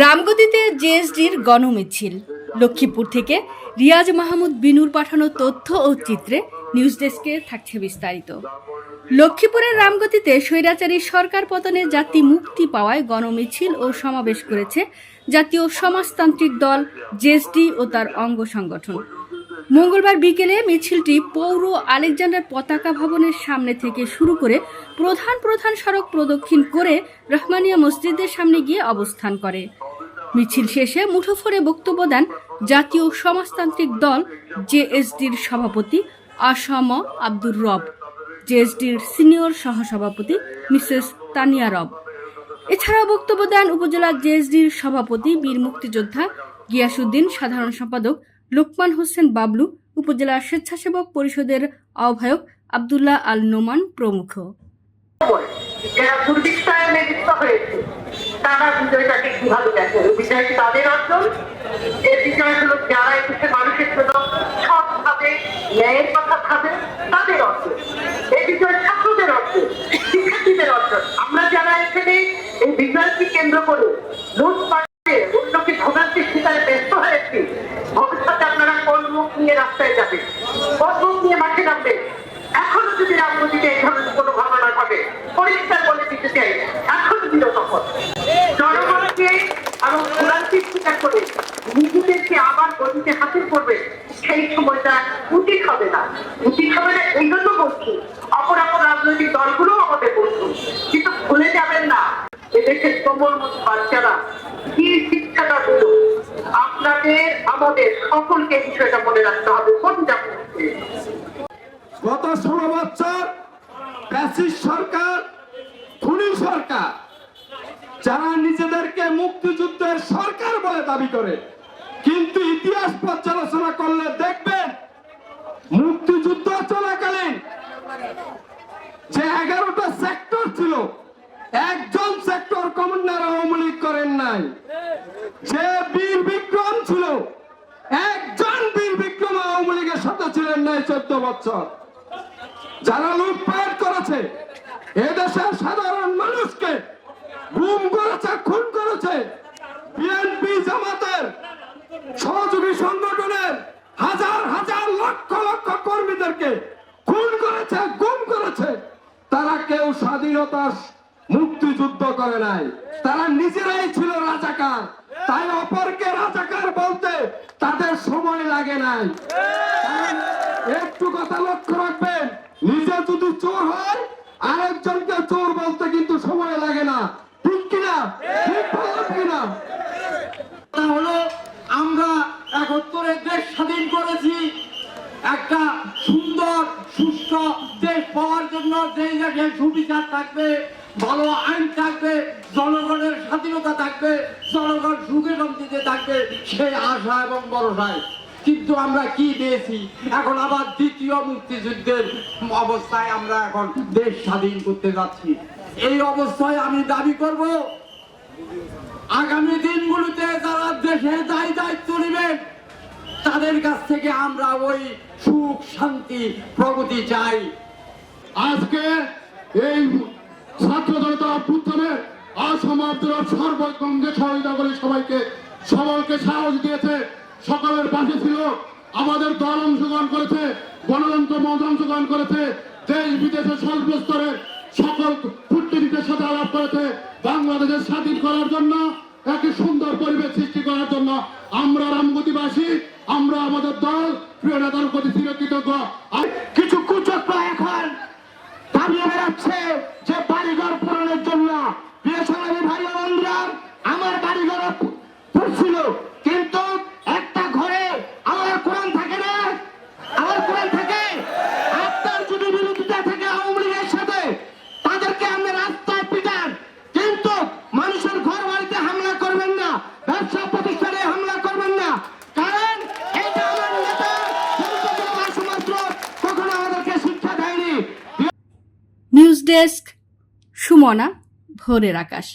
রামগতিতে জেএসডির গণমিছিল। লক্ষ্মীপুর থেকে রিয়াজ মাহমুদ বিনুর পাঠানো তথ্য ও চিত্রে নিউজ ডেস্কে থাকছে বিস্তারিত। লক্ষ্মীপুরের রামগতিতে স্বৈরাচারী সরকার পতনে জাতি মুক্তি পাওয়ায় গণমিছিল ও সমাবেশ করেছে জাতীয় সমাজতান্ত্রিক দল জেএসডি ও তার অঙ্গ সংগঠন। মঙ্গলবার বিকেলে মিছিলটি পৌর আলেকজান্ডার পতাকা ভবনের সামনে থেকে শুরু করে প্রধান প্রধান সড়ক প্রদক্ষিণ করে রহমানিয়া মসজিদের সামনে গিয়ে অবস্থান করে। মিছিল শেষে মুঠোফোনে বক্তব্য দেন জাতীয় সমাজতান্ত্রিক দল জেএসডির সভাপতি আসম আব্দুর রব, জেএসডির সিনিয়র সহসভাপতি মিসেস তানিয়া রব। এছাড়াও বক্তব্য দেন উপজেলা জেএসডির সভাপতি বীর মুক্তিযোদ্ধা গিয়াসুদ্দিন, সাধারণ সম্পাদক লোকমান হোসেন বাবলু উপজেলা স্বেচ্ছাসেবক পরিষদের আহ্বায়ক আবদুল্লাহ আল নোমান প্রমুখ। যারা তারা তাদের যারা ন্যায়ের কথা ছাত্রদের শিক্ষার্থীদের অর্জন আমরা যারা এখানে এই বিজয়কে কেন্দ্র করে নিয়ে রাস্তায় যাবেন নিয়ে মাঠে নামবেন এখনও যদি রাজনীতিতে এই ধরনের কোনো ঘটনা ঘটে, পরিষ্কার বলে দিতে চাই, এখনও বিরত হন জনগণকে এবং ভোগান্তির স্বীকার করে নিজেদেরকে আবার গতিতে হাসিল করবে, সেই সময়টা উচিত হবে না। উচিত হবে না, এই জন্য বলছি অপর অপর রাজনৈতিক দলগুলো আমাদের বলছে কিন্তু ভুলে যাবেন না, এদেশের কোমল বাচ্চারা কি শিক্ষাটা দিল আমাদের সকলকে বিষয়টা মনে রাখতে হবে, কোন জাতীয় গত ষোলো বছর প্যাসিস সরকার, খুনি সরকার, যারা নিজেদেরকে মুক্তিযুদ্ধের সরকার বলে দাবি করে, কিন্তু ইতিহাস পর্যালোচনা করলে দেখবেন মুক্তিযুদ্ধ চলাকালীন যে এগারোটা সেক্টর ছিল, একজন সেক্টর কমান্ডার আওয়ামী লীগ করেন নাই যে বীর বিক্রম ছিল একজন বীর বিক্রম আওয়ামী লীগের সাথে ছিলেন নাই চোদ্দ বছর। যারা লুটপাট করেছে, এদেশের সাধারণ মানুষকে গুম করেছে, খুন করেছে বিএনপি জামাতের সহযোগী সংগঠনের হাজার হাজার লক্ষ লক্ষ কর্মীদেরকে খুন করেছে, গুম করেছে, তারা কেউ স্বাধীনতা মুক্তিযুদ্ধ করে নাই। তারা নিজেরাই ছিল রাজাকার। তাই অপরকে রাজাকার বলতে তাদের সময় লাগে নাই। একটু কথা লক্ষ্য রাখবেন। নিজে যদি চোর হয়, আরেকজনকে চোর বলতে কিন্তু সময় লাগে না। ঠিক কিনা? ঠিক বললাম কিনা? হলো, আমরা দেশ স্বাধীন করেছি। একটা সুন্দর সুস্থ দেশ পাওয়ার জন্য যে জায়গায় সুবিচার থাকবে, ভালো আইন থাকবে, জনগণের স্বাধীনতা থাকবে, জনগণ সুখে শান্তিতে থাকবে, সেই আশা এবং ভরসায়। কিন্তু আমরা কি পেয়েছি এখন আবার দ্বিতীয় মুক্তিযুদ্ধের অবস্থায় আমরা এখন দেশ স্বাধীন করতে যাচ্ছি। এই অবস্থায় আমি দাবি করব, আগামী দিনগুলোতে যারা দেশে দায় দায়িত্ব নেবেন, তাদের কাছ থেকে আমরা ওই সুখ, শান্তি, প্রগতি চাই। আজকে এই ছাত্র জনতা অভ্যুত্থানের অসমাপ্তরা সর্বকঙ্গে সহযোগিতা করে সবাইকে সবাইকে সাহস দিয়েছে। সকলের পাশে ছিল, আমাদের দল অংশগ্রহণ করেছে, গণতন্ত্র মত অংশগ্রহণ করেছে, দেশ বিদেশের সর্বস্তরের সকল কূটনীতিকের সাথে আলাপ করেছে, বাংলাদেশের স্বাধীন করার জন্য, একটি সুন্দর পরিবেশ সৃষ্টি করার জন্য। আমরা রামগতিবাসী, আমরা আমাদের দল, প্রিয় নেতার প্রতি চিরকৃতজ্ঞ আর কিছু কুচক্র এখন দাঁড়িয়ে বেড়াচ্ছে যে বাড়িঘর পূরণের জন্য বিএসএলএ ভাই ও বন্ধুরা আমার বাড়িঘর পড়ছিল কিন্তু একটা ঘরে আমার কোরআন থাকে না আমার কোরআন থাকে আপনার যদি বিরোধিতা থাকে আওয়ামী লীগের সাথে তাদেরকে রাস্তায় কিন্তু মানুষের ঘর বাড়িতে হামলা করবেন না, ব্যবসা প্রতিষ্ঠানে হামলা করবেন না। কারণ এটা নিউজ ডেস্ক, সুমনা, ভোরের আকাশ।